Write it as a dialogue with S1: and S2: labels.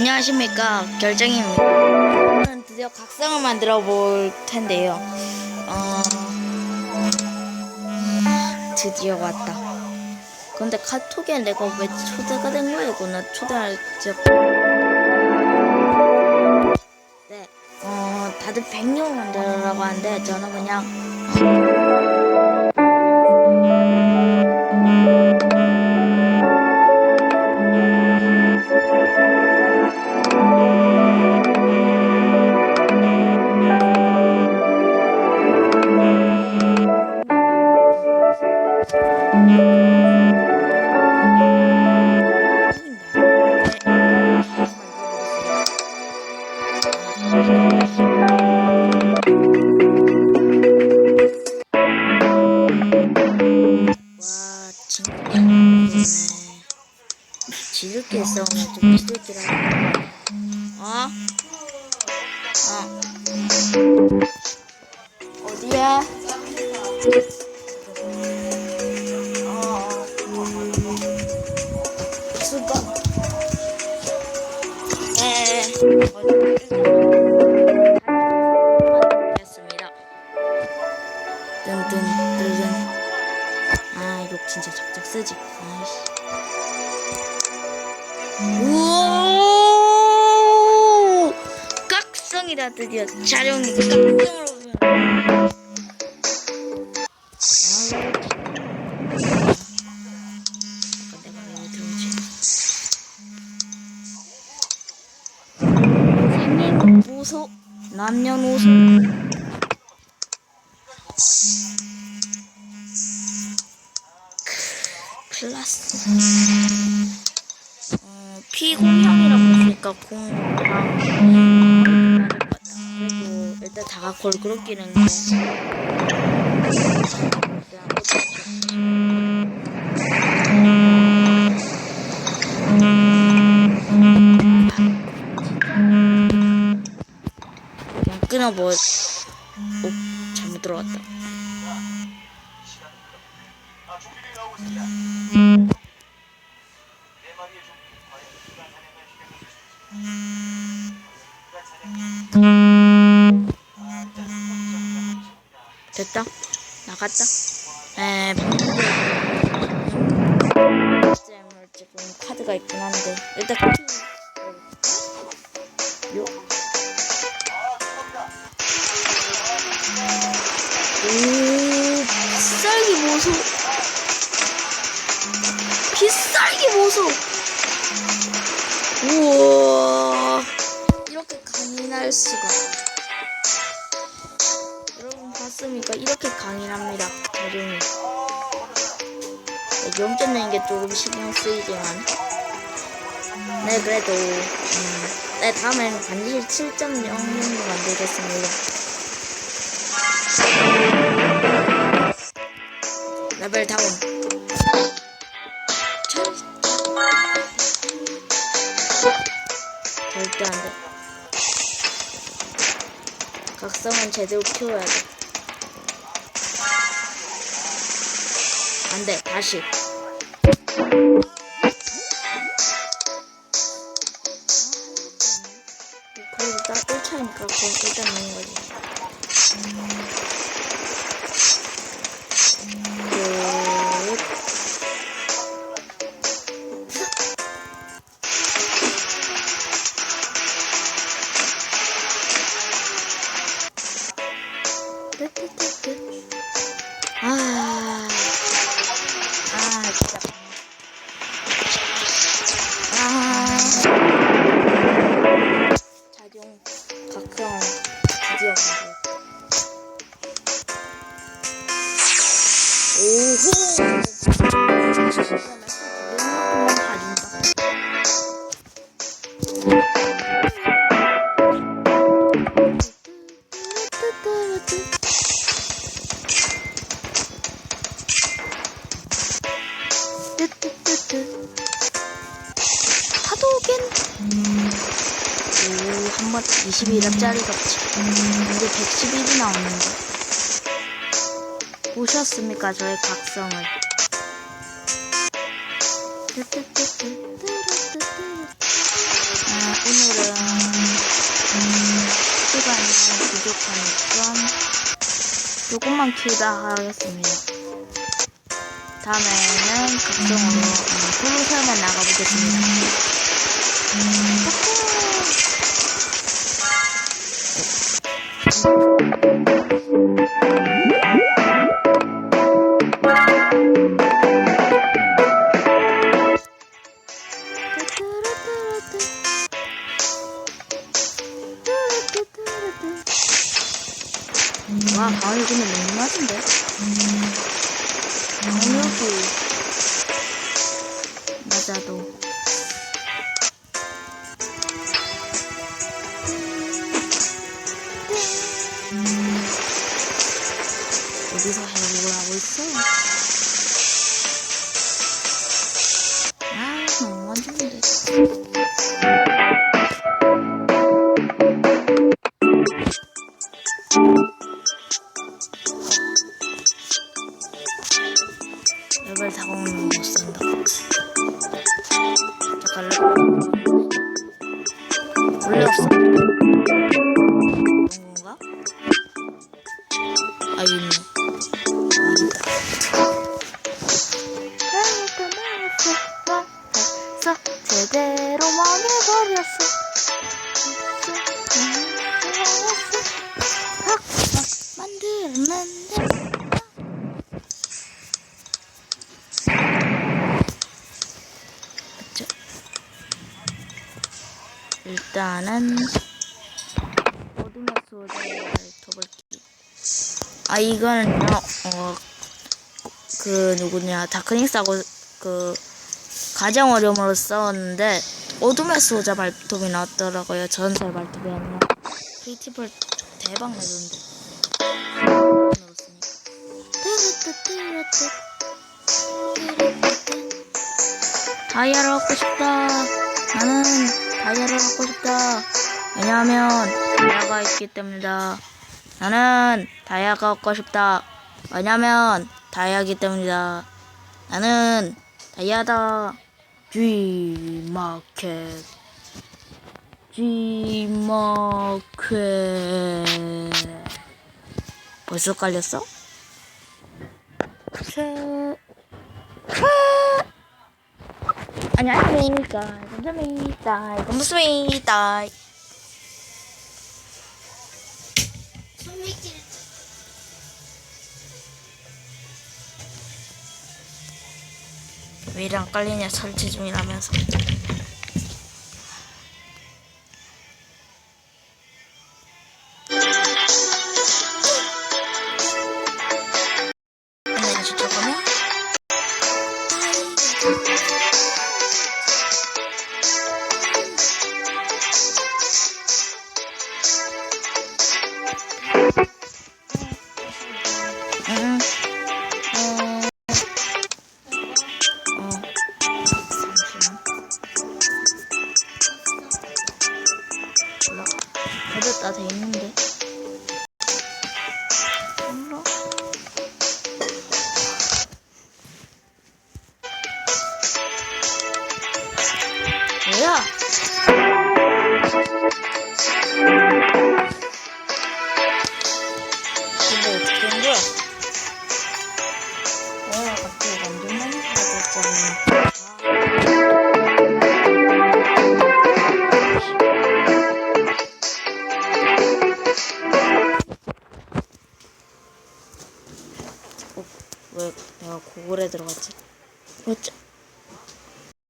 S1: 안녕하십니까 결정입니다. 오늘은 드디어 각성을 만들어 볼 텐데요. 어... 드디어 왔다. 근데 카톡에 내가 왜 초대가 된 거야? 이거 나 초대할 적. 네, 어 다들 백룡 만들라고 하는데 저는 그냥 지들끼리 싸우면 좀 지들끼리 어? 어 어디야? 어네아 이거 진짜 작작 쓰지 아이씨 우와 각성이다 드디어 왜 들어오지? 생일보소 남녀노소 피공형이라고 했으니까 같다. 그래도 일단 다가 골고루 끼는 게 그냥 끊어버 오 잘못 들어왔다 됐다? 나갔다? 에 잼을 지금 카드가 있긴 한데. 일단 요. 오, 비쌀기 보소. 비쌀기 보소. 영점 내는 게 조금 신경 쓰이지만. 네, 그래도, 음, 네, 다음엔 반드시 7.0 정도 만들겠습니다. 레벨 다운. 절대 안 돼. 각성은 제대로 키워야 돼. 안 돼, 다시. 그래도 딱 1차이니까 그건 일단 넣는 거지. 각성 드디어 만들. 오호. 하도 21억짜리가 이제 111이 나오는데 보셨습니까 저의 각성을. 아, 오늘은 음, 시간이 좀 부족하니까 조금만 키우다 하겠습니다. 다음에는 각성으로 음, 솔루션에 나가보겠습니다. 와, 가을이 근데 너무 맛인데? 어디서 해보고 하고 있어? 아, 너무 만졌는데. 레벨 4공은 못 쓴다. 잠깐 원래 없어. 아 있네. 일단은 어둠의 소리를 더블키 아 이거는요 어그 누구냐 다크닉스하고 그 가장 어려움으로 싸웠는데 어둠의 수호자 발톱이 나왔더라고요. 전설 발톱이 아니라. 크리티벌 대박 내던데. 다이아를 얻고 싶다. 나는 다이아를 얻고 싶다. 왜냐하면 다이아가 있기 때문이다. 나는 다이아가 얻고 싶다. 왜냐하면 다이아기 때문이다. 나는 다이아다. G 마켓. G 마켓. 벌써 깔렸어? 최. 안녕하십니까. 감사합니다. 감사합니다. 왜안 깔리냐 설치 중이라면서 다 돼 있는데. 몰라. 뭐야? 이거 어떻게 된 거야? 어, 갑자기 완전 많이 받았잖아.